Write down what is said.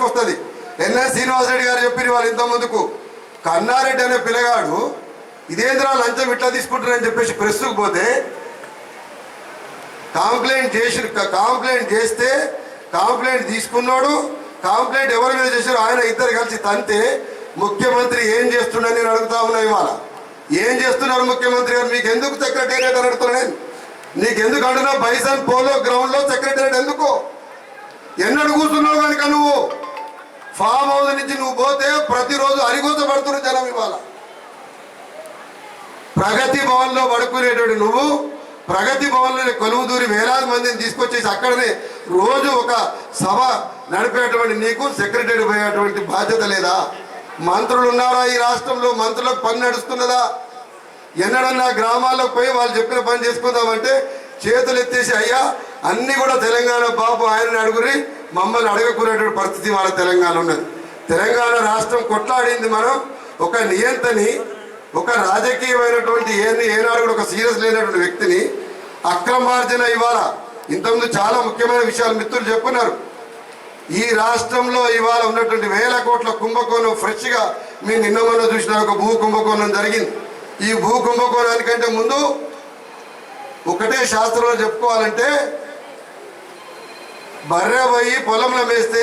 తీసుకొస్తుంది. ఎన్ఎస్ శ్రీనివాసరెడ్డి గారు చెప్పిన వాళ్ళు ఇంత ముందుకు. కన్నారెడ్డి అనే పిల్లగాడు ఇదేంద్రా లంచం ఇట్లా తీసుకుంటారని చెప్పేసి ప్రెస్కు పోతే కాంప్లైంట్ చేసి కాంప్లైంట్ చేస్తే కాంప్లైంట్ తీసుకున్నాడు. కాంప్లైంట్ ఎవరి మీద చేశారు ఆయన ఇద్దరు కలిసి తంతే ముఖ్యమంత్రి ఏం చేస్తున్నాడు నేను అడుగుతా ఉన్నా ఇవాళ. ఏం చేస్తున్నారు ముఖ్యమంత్రి గారు? మీకు ఎందుకు సెక్రటేరియట్ అని అడుగుతున్నాను నేను. నీకు ఎందుకు అంటున్నా బైసన్ పోలో గ్రౌండ్లో సెక్రటేరియట్ ఎందుకు? ఎన్నడు కూర్చున్నావు కనుక నువ్వు ఫామ్ హౌస్ నుంచి నువ్వు పోతే ప్రతిరోజు అరిగోత పడుతున్న జనం ఇవాళ. ప్రగతి భవన్లో పడుకునేటువంటి నువ్వు ప్రగతి భవన్లోనే లో కొలువు దూరి వేలాది మందిని తీసుకొచ్చేసి అక్కడనే రోజు ఒక సభ నడిపేటువంటి నీకు సెక్రటరీ పోయేటువంటి బాధ్యత లేదా? మంత్రులు ఉన్నారా ఈ రాష్ట్రంలో? మంత్రులకు పని నడుస్తున్నదా? ఎన్నడన్నా గ్రామాల్లోకి పోయి వాళ్ళు చెప్పిన పని చేసుకుందామంటే చేతులు ఎత్తేసి అయ్యా అన్ని కూడా తెలంగాణ బాబు ఆయన అడుగురి మమ్మల్ని అడగకునేటువంటి పరిస్థితి వాళ్ళ తెలంగాణ ఉన్నది. తెలంగాణ రాష్ట్రం కొట్లాడింది మనం ఒక నియంతని ఒక రాజకీయమైనటువంటి ఏ ఏనాడు కూడా ఒక సీరియస్ లేనటువంటి వ్యక్తిని అక్రమార్జన ఇవాళ ఇంతకుముందు చాలా ముఖ్యమైన విషయాలు మిత్రులు చెప్పున్నారు. ఈ రాష్ట్రంలో ఇవాళ ఉన్నటువంటి వేల కోట్ల కుంభకోణం ఫ్రెష్గా మేము నిన్న మొన్న చూసిన ఒక భూ కుంభకోణం జరిగింది. ఈ భూ కుంభకోణానికంటే ముందు ఒకటే శాస్త్రంలో చెప్పుకోవాలంటే బర్రె పోయి పొలంలో మేస్తే